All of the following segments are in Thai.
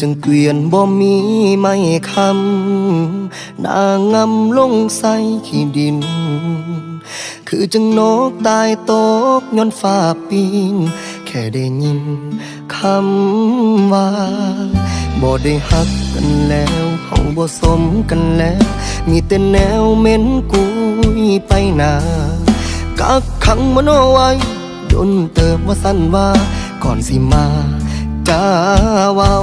จึงเกวียนบ่มีไม่คำนางงำลงใส่ขี้ดิน คือจึงนกตายตกย้อนฟ้าปิงแค่ได้ยินคำว่าบ่ได้ฮักกันแล้วเขาบ่สมกันแล้ว มีแต่แนวเม็นกุยไปหนากักขังมันเอาไว้ดนเติบว่าสั้นว่าก่อนสิมา จ้าเว้า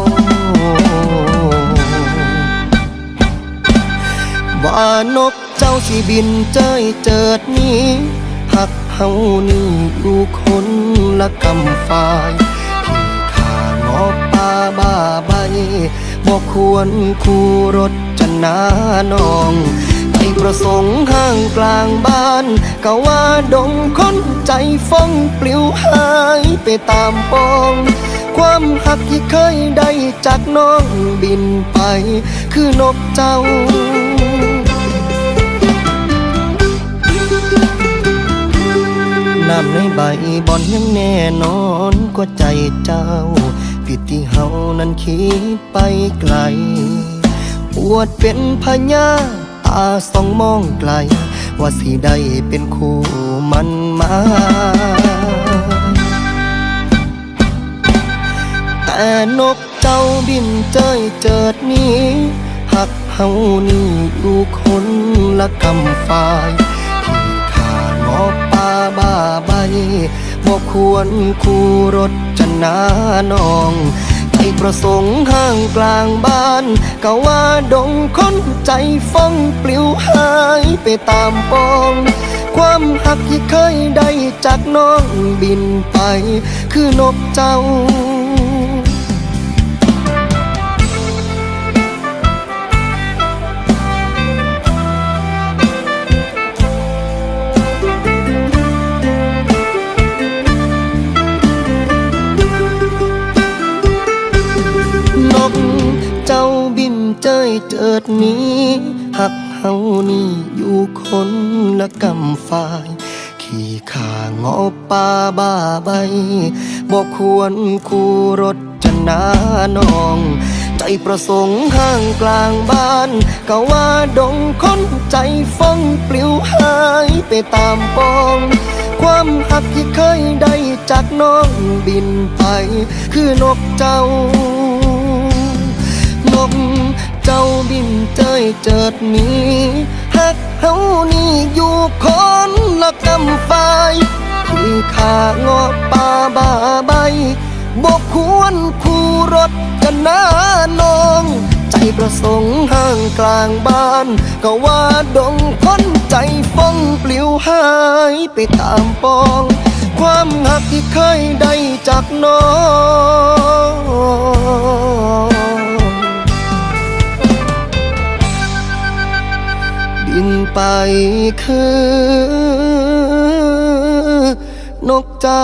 ว่านกเจ้าสิบินเจ้ยเจิดนี้หักเฮานี่อยู่คนละกำฝ่ายที่ขางอป่าบ้าใบบอกควรคู่รถจะนานองไปประสงค์ห้างกลางบ้านก็ว่าดงคนใจฟ้องปลิวหายไปตามปอง ความหักที่เคยได้จากน้องบินไป คือนกเจ้าน้ำในใบบอนยังแน่นอนกว่าใจเจ้า ผิดที่เฮานั้นคิดไปไกล ปวดเป็นพญาตาสองมองไกล ว่าสิได้เป็นคู่มันมา แต่นกเจ้าบินเจยเจิดนี้หักเฮานี่อยู่คนละกำฝ่ายที่ขางอป่าบ้าใบบอกควรคู่รถจะนานองใจประสงค์ห้างกลางบ้านก็ว่าดงคนใจฟ้องปลิวหายไปตามปองความหักที่เคยได้จากน้องบินไป คือนกเจ้า บินเจเจิดนี้หักเฮานี่อยู่คนละกำฝ่าย ขี่ขางอป่าบ้าใบบอกควรคู่รถจะนานอง ใจประสงค์ห้างกลางบ้านก็ว่าดงคนใจฟ้องปลิวหายไปตามปองความหักที่เคยได้จากน้องบินไป คือนกเจ้า เจิดนี้หักเฮานี่อยู่คนละกำฝ่ายที่ขางอป่าบาใบ บกควรคู่รถกันนานอง ใจประสงค์ห้างกลางบ้าน ก็ว่าดงคนใจฟ้องปลิวหายไปตามปอง ความหักที่เคยได้จากน้อง ไปคือ นกเจ้า